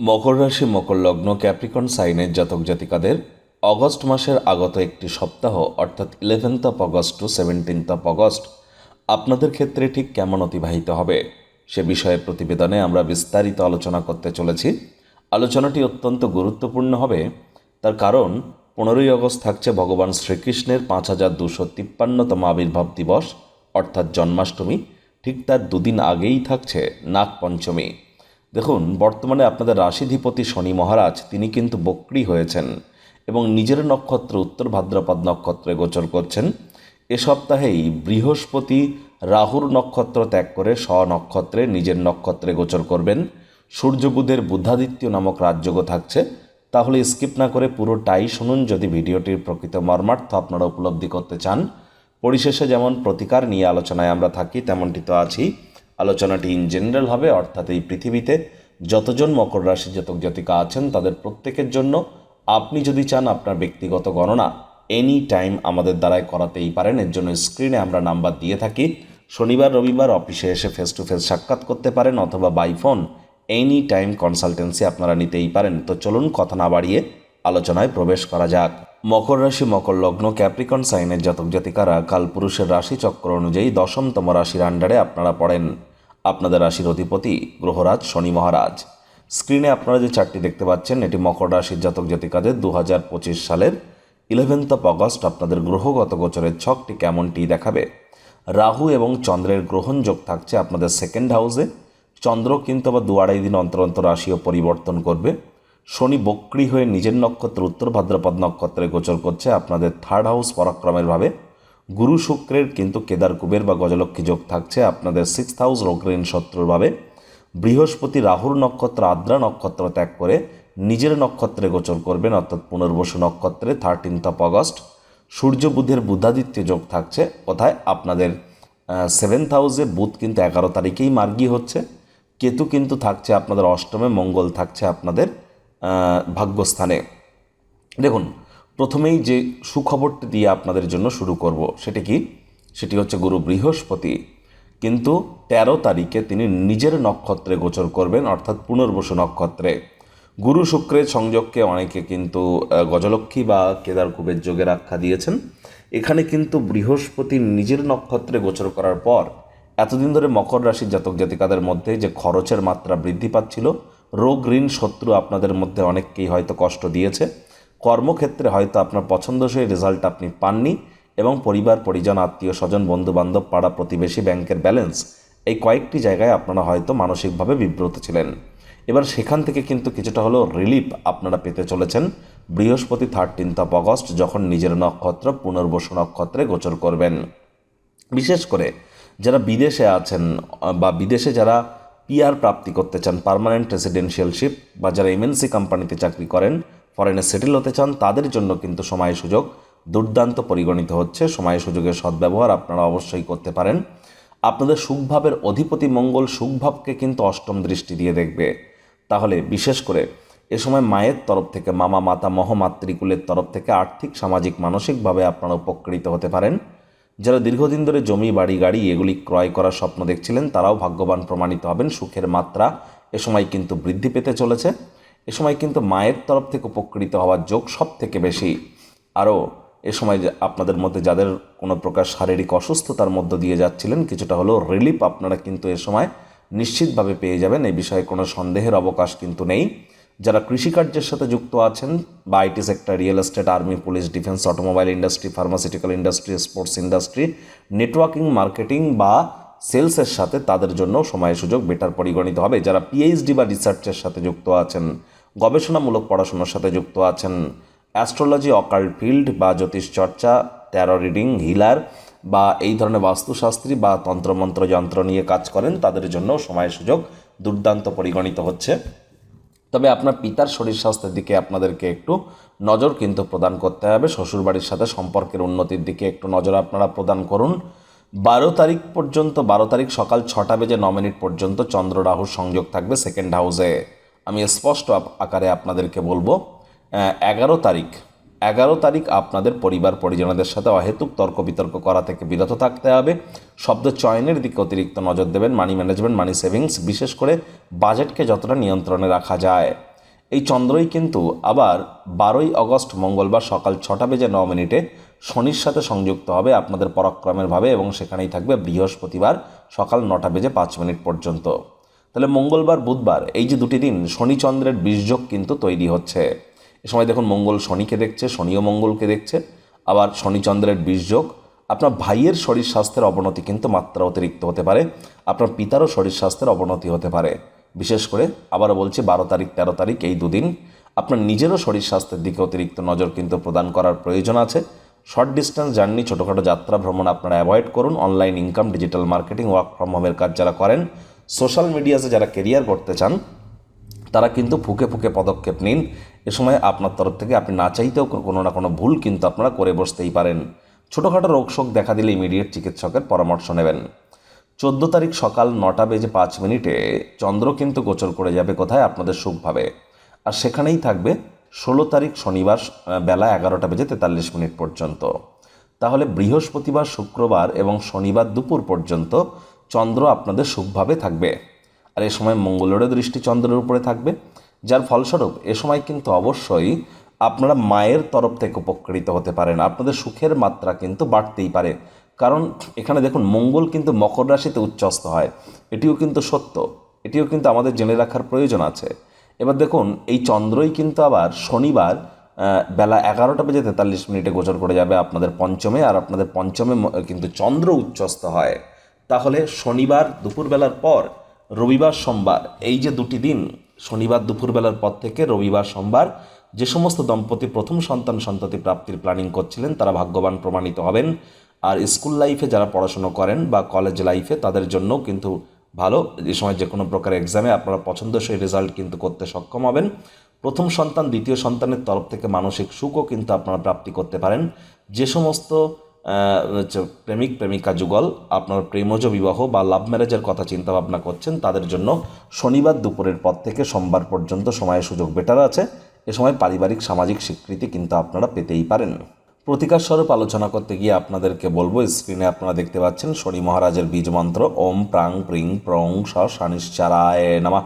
মকর রাশি, মকর লগ্ন ক্যাপ্রিকন সাইনের জাতক জাতিকাদের অগস্ট মাসের আগত একটি সপ্তাহ, অর্থাৎ eleventh of August to seventeenth of August আপনাদের ক্ষেত্রে ঠিক কেমন অতিবাহিত হবে? সে বিষয়ে প্রতিবেদনে আমরা বিস্তারিত আলোচনা করতে চলেছি। আলোচনাটি অত্যন্ত গুরুত্বপূর্ণ হবে। তার কারণ, পনেরোই আগস্ট থাকছে ভগবান শ্রীকৃষ্ণের পাঁচ হাজার দুশো তিপ্পান্নতম আবির্ভাব দিবস, অর্থাৎ জন্মাষ্টমী। ঠিক তার দুদিন আগেই থাকছে নাগ পঞ্চমী দেখুন, বর্তমানে আপনাদের রাশিধিপতি শনি মহারাজ, তিনি কিন্তু বক্রি হয়েছেন এবং নিজের নক্ষত্র, উত্তর ভাদ্রপদ নক্ষত্রে গোচর করছেন। এ সপ্তাহেই বৃহস্পতি রাহুর নক্ষত্র ত্যাগ করে স্ব নক্ষত্রে নিজের নক্ষত্রে গোচর করবেন। সূর্য বুধের বুদ্ধাদিত্য নামক রাজযোগ থাকছে। তাহলে স্কিপ না করে পুরোটাই শুনুন, যদি ভিডিওটির প্রকৃত মর্মার্থ আপনারা উপলব্ধি করতে চান। পরিশেষে যেমন প্রতিকার নিয়ে আলোচনায় আমরা থাকি, তেমনটি তো আছি আলোচনাটি ইন জেনারেল হবে, অর্থাৎ এই পৃথিবীতে যতজন মকর রাশি জাতক জাতিকা আছেন, তাদের প্রত্যেকের জন্য আপনি যদি চান আপনার ব্যক্তিগত গণনা এনি টাইম আমাদের দ্বারাই করাতেই পারেন, এর জন্য স্ক্রিনে আমরা নাম্বার দিয়ে থাকি। শনিবার, রবিবার অফিসে এসে ফেস টু ফেস সাক্ষাৎ করতে পারেন, অথবা by phone any time consultancy আপনারা নিতেই পারেন। তো চলুন, কথা না বাড়িয়ে আলোচনায় প্রবেশ করা যাক। মকর রাশি, মকর লগ্ন, ক্যাপ্রিকন সাইনের জাতক জাতিকারা রাশি চক্র অনুযায়ী দশমতম রাশির আন্ডারে আপনারা পড়েন। আপনাদের রাশির অধিপতি গ্রহরাজ শনি মহারাজ। স্ক্রিনে আপনারা যে চারটি দেখতে পাচ্ছেন, এটি মকর রাশির জাতক জাতিকাদের দু হাজার পঁচিশ সালের ইলেভেন্থ অফ অগস্ট আপনাদের গ্রহগত গোচরের ছকটি কেমনটি দেখাবে। রাহু এবং চন্দ্রের গ্রহণ যোগ থাকছে আপনাদের সেকেন্ড হাউসে চন্দ্র কিন্তু আবার দু আড়াই দিন অন্তর অন্তর রাশিও পরিবর্তন করবে। শনি বক্রি হয়ে নিজের নক্ষত্র, উত্তর ভাদ্রপদ নক্ষত্রে গোচর করছে। আপনাদের থার্ড হাউস পরাক্রমের ভাবে গুরু শুক্রের কিন্তু কেদার কুবের বা গজলক্ষ্মী যোগ থাকছে। আপনাদের সিক্স হাউস রোগ্রেন শত্রুর ভাবে বৃহস্পতি রাহুর নক্ষত্র, আদ্রা নক্ষত্র ত্যাগ করে নিজের নক্ষত্রে গোচর করবেন, অর্থাৎ পুনর্বসু নক্ষত্রে থার্টিনথ অফ অগস্ট সূর্য বুধের বুধাদিত্য যোগ থাকছে। কোথায় আপনাদের সেভেন্থ হাউসে বুধ কিন্তু এগারো তারিখেই মার্গী হচ্ছে। কেতু কিন্তু থাকছে আপনাদের অষ্টমে, মঙ্গল থাকছে আপনাদের ভাগ্যস্থানে। দেখুন, প্রথমেই যে সুখবরটি দিয়ে আপনাদের জন্য শুরু করব সেটি কি? সেটি হচ্ছে গুরু বৃহস্পতি। কিন্তু তেরো তারিখে তিনি নিজের নক্ষত্রে গোচর করবেন, অর্থাৎ পুনর্বসু নক্ষত্রে। গুরু শুক্রের সংযোগকে অনেকে কিন্তু গজলক্ষ্মী বা কেদার কুবের যোগের আখ্যা দিয়েছেন। এখানে কিন্তু বৃহস্পতি নিজের নক্ষত্রে গোচর করার পর, এতদিন ধরে মকর রাশির জাতক জাতিকাদের মধ্যে যে খরচের মাত্রা বৃদ্ধি পাচ্ছিল রোগ ঋণ শত্রু আপনাদের মধ্যে অনেককেই হয়তো কষ্ট দিয়েছে। কর্মক্ষেত্রে হয়তো আপনার পছন্দসই রেজাল্ট আপনি পাননি এবং পরিবার, পরিজন, আত্মীয়, স্বজন বন্ধু বান্ধব পাড়া প্রতিবেশী, ব্যাংকের ব্যালেন্স এই কয়েকটি জায়গায় আপনারা হয়তো মানসিকভাবে বিব্রত ছিলেন। এবার সেখান থেকে কিন্তু কিছুটা হলেও রিলিফ আপনারা পেতে চলেছেন। বৃহস্পতি থার্টিনথ অফ অগস্ট যখন নিজের নক্ষত্র পুনর্বসু নক্ষত্রে গোচর করবেন। বিশেষ করে যারা বিদেশে আছেন বা বিদেশে যারা পিআর প্রাপ্তি করতে চান পার্মানেন্ট রেসিডেন্সিয়ালশিপ বা যারা এমএনসি কোম্পানিতে চাকরি করেন ফরেনে সেটেল হতে চান, তাদের জন্য কিন্তু সময় সুযোগ দুর্দান্ত পরিগণিত হচ্ছে। সময় সুযোগের সদ্ব্যবহার আপনারা অবশ্যই করতে পারেন। আপনাদের সুখভাবের অধিপতি মঙ্গল সুখভাবকে কিন্তু অষ্টম দৃষ্টি দিয়ে দেখবে। তাহলে বিশেষ করে এ সময় মায়ের তরফ থেকে, মামা, মাতা, মহমাতৃকুলের তরফ থেকে আর্থিক, সামাজিক, মানসিকভাবে আপনারা উপকৃত হতে পারেন। যারা দীর্ঘদিন ধরে জমি, বাড়ি, গাড়ি এগুলি ক্রয় করার স্বপ্ন দেখছিলেন, তারাও ভাগ্যবান প্রমাণিত হবেন। সুখের মাত্রা এ সময় কিন্তু বৃদ্ধি পেতে চলেছে। এ সময় কিন্তু মায়ের তরফ থেকে উপকৃত হওয়ার যোগ সব থেকে বেশি। আরও এ সময় আপনাদের মধ্যে যাদের কোনো প্রকার শারীরিক অসুস্থতার মধ্য দিয়ে যাচ্ছিলেন, কিছুটা হলেও রিলিফ আপনারা কিন্তু এ সময় নিশ্চিতভাবে পেয়ে যাবেন। এই বিষয়ে কোনো সন্দেহের অবকাশ কিন্তু নেই। যারা কৃষিকার্যের সাথে যুক্ত আছেন বা IT sector real estate army police defence automobile industry pharmaceutical industry sports industry networking marketing বা সেলসের সাথে তাদের জন্য সময় সুযোগ বেটার পরিগণিত হবে। যারা পিএইচডি বা রিসার্চের সাথে যুক্ত আছেন, গবেষণামূলক পড়াশোনার সাথে যুক্ত আছেন অ্যাস্ট্রোলজি অকাল্ট ফিল্ড বা জ্যোতিষ চর্চা ট্যারো রিডিং হিলার বা এই ধরনের বাস্তুশাস্ত্রী বা তন্ত্রমন্ত্র যন্ত্র নিয়ে কাজ করেন, তাদের জন্য সময় সুযোগ দুর্দান্ত পরিগণিত হচ্ছে। তবে আপনার পিতার শরীর স্বাস্থ্যের দিকে আপনাদেরকে একটু নজর কিন্তু প্রদান করতে হবে। শ্বশুরবাড়ির সাথে সম্পর্কের উন্নতির দিকে একটু নজর আপনারা প্রদান করুন। বারো তারিখ পর্যন্ত, বারো তারিখ সকাল ছটা বেজে ন মিনিট পর্যন্ত চন্দ্র রাহুর সংযোগ থাকবে সেকেন্ড হাউসে আমি স্পষ্ট আকারে আপনাদেরকে বলব এগারো তারিখ এগারো তারিখ আপনাদের পরিবার পরিজনদের সাথে অহেতুক তর্ক বিতর্ক করা থেকে বিরত থাকতে হবে। শব্দ চয়নের দিকে অতিরিক্ত নজর দেবেন মানি ম্যানেজমেন্ট মানি সেভিংস বিশেষ করে বাজেটকে যতটা নিয়ন্ত্রণে রাখা যায়। এই চন্দ্রই কিন্তু আবার বারোই আগস্ট মঙ্গলবার সকাল ছটা বেজে ন মিনিটে শনির সাথে সংযুক্ত হবে আপনাদের পরাক্রমের ভাবে এবং সেখানেই থাকবে বৃহস্পতিবার সকাল নটা বেজে পাঁচ মিনিট পর্যন্ত। তাহলে মঙ্গলবার, বুধবার এই যে দুটি দিন শনি চন্দ্রের বীর্যক কিন্তু তৈরি হচ্ছে। এ সময় দেখুন মঙ্গল শনিকে দেখছে, শনিও মঙ্গলকে দেখছে, আবার শনিচন্দ্রের বীর্যক আপনার ভাইয়ের শরীর স্বাস্থ্যের অবনতি কিন্তু মাত্রা অতিরিক্ত হতে পারে, আপনার পিতারও শরীর স্বাস্থ্যের অবনতি হতে পারে। বিশেষ করে আবারও বলছি, বারো তারিখ, তেরো তারিখ এই দুদিন আপনার নিজেরও শরীর স্বাস্থ্যের দিকে অতিরিক্ত নজর কিন্তু প্রদান করার প্রয়োজন আছে। শর্ট ডিস্টেন্স জার্নি, ছোটোখাটো যাত্রা ভ্রমণ আপনারা অ্যাভয়েড করুন। Online income, digital marketing, work from হোমের কাজ যারা করেন, সোশ্যাল মিডিয়াতে যারা কেরিয়ার করতে চান তারা কিন্তু ফুকে ফুকে পদক্ষেপ নিন। এ সময় আপনার তরফ থেকে আপনি না চাইতেও কোনো না কোনো ভুল কিন্তু আপনারা করে বসতেই পারেন। ছোটোখাটো রোগ শোক দেখা দিলে ইমিডিয়েট চিকিৎসকের পরামর্শ নেবেন। চোদ্দ তারিখ সকাল নটা বেজে পাঁচ মিনিটে চন্দ্র কিন্তু গোচর করে যাবে কোথায় আপনাদের সুখভাবে আর সেখানেই থাকবে ষোলো তারিখ শনিবার বেলা এগারোটা বেজে তেতাল্লিশ মিনিট পর্যন্ত। তাহলে বৃহস্পতিবার, শুক্রবার এবং শনিবার দুপুর পর্যন্ত চন্দ্র আপনাদের সুখভাবে থাকবে। আর এ সময় মঙ্গলেরও দৃষ্টি চন্দ্রের উপরে থাকবে, যার ফলস্বরূপ এ সময় কিন্তু অবশ্যই আপনারা মায়ের তরফ থেকে উপকৃত হতে পারেন। আপনাদের সুখের মাত্রা কিন্তু বাড়তেই পারে। কারণ এখানে দেখুন, মঙ্গল কিন্তু মকর রাশিতে উচ্চস্ত হয়। এটিও কিন্তু সত্য। এটিও কিন্তু আমাদের জেনে রাখার প্রয়োজন আছে। এবার দেখুন, এই চন্দ্রই কিন্তু আবার শনিবার বেলা এগারোটা বেজে তেতাল্লিশ মিনিটে গোচর করে যাবে আপনাদের পঞ্চমে, আর আপনাদের পঞ্চমে কিন্তু চন্দ্র উচ্চস্ত হয়। তাহলে শনিবার দুপুরবেলার পর রবিবার সোমবার। এই যে দুটি দিন, শনিবার দুপুরবেলার পর থেকে রবিবার সোমবার, যে সমস্ত দম্পতি প্রথম সন্তান সন্ততি প্রাপ্তির প্ল্যানিং করছিলেন, তারা ভাগ্যবান প্রমাণিত হবেন। আর স্কুল লাইফে যারা পড়াশুনো করেন বা কলেজ লাইফে তাদের জন্যও কিন্তু ভালো। যে সময় যে কোনো প্রকার এক্সামে আপনারা পছন্দসই রেজাল্ট কিন্তু করতে সক্ষম হবেন। প্রথম সন্তান দ্বিতীয় সন্তানের তরফ থেকে মানসিক সুখও কিন্তু আপনারা প্রাপ্তি করতে পারেন। যে সমস্ত প্রেমিক প্রেমিকা যুগল, আপনার প্রেমজ বিবাহ বা লাভ ম্যারেজের কথা চিন্তা ভাবনা করছেন, তাদের জন্য শনিবার দুপুরের পর থেকে সোমবার পর্যন্ত সময় সুযোগ বেটার আছে। এ সময় পারিবারিক, সামাজিক স্বীকৃতি কিন্তু আপনারা পেতেই পারেন। প্রতিকার স্বরূপ আলোচনা করতে গিয়ে আপনাদেরকে বলব স্ক্রিনে আপনারা দেখতে পাচ্ছেন শনি মহারাজের বীজ মন্ত্র, ওম প্রাং প্রিং প্রং স শানিশ্চারায় নামা।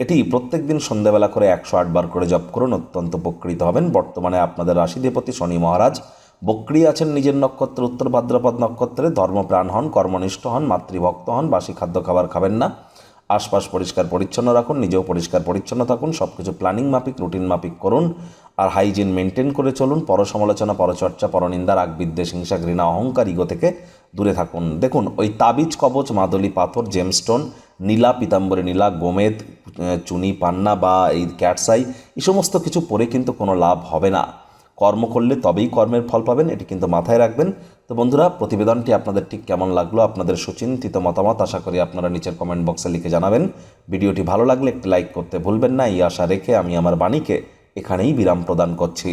এটি প্রত্যেক দিন সন্ধ্যাবেলা করে একশো আটবার করে জপ করুন, অত্যন্ত উপকৃত হবেন। বর্তমানে আপনাদের রাশিধিপতি শনি মহারাজ বক্রি আছেন নিজের নক্ষত্র, উত্তর ভাদ্রপদ নক্ষত্রে, ধর্মপ্রাণ হন, কর্মনিষ্ঠ হন, মাতৃভক্ত হন, বাসি খাদ্য খাবার খাবেন না। আশপাশ পরিষ্কার পরিচ্ছন্ন রাখুন, নিজেও পরিষ্কার পরিচ্ছন্ন থাকুন সব কিছু প্ল্যানিং মাফিক, রুটিন মাফিক করুন। আর হাইজিন মেনটেন করে চলুন, পরসমালোচনা, পরচর্চা, পরনিন্দা, রাগ বিদ্বেষ, হিংসা, ঘৃণা, অহংকার, ইগো থেকে দূরে থাকুন। দেখুন, ওই তাবিজ, কবচ, মাদলি, পাথর জেমস্টোন নীলা, পিতাম্বরী নীলা, গোমেদ চুনি, পান্না বা এই ক্যাটসাই, এই সমস্ত কিছু পরে কিন্তু কোনো লাভ হবে না। কর্ম করলে তবেই কর্মের ফল পাবেন, এটি কিন্তু মাথায় রাখবেন। তো বন্ধুরা, প্রতিবেদনটি আপনাদের ঠিক কেমন লাগল, আপনাদের সুচিন্তিত মতামত আশা করি আপনারা নিচের কমেন্ট বক্সে লিখে জানাবেন। ভিডিওটি ভালো লাগলে একটি লাইক করতে ভুলবেন না, এই আশা রেখে আমি আমার বাণীকে এখানেই বিরাম প্রদান করছি।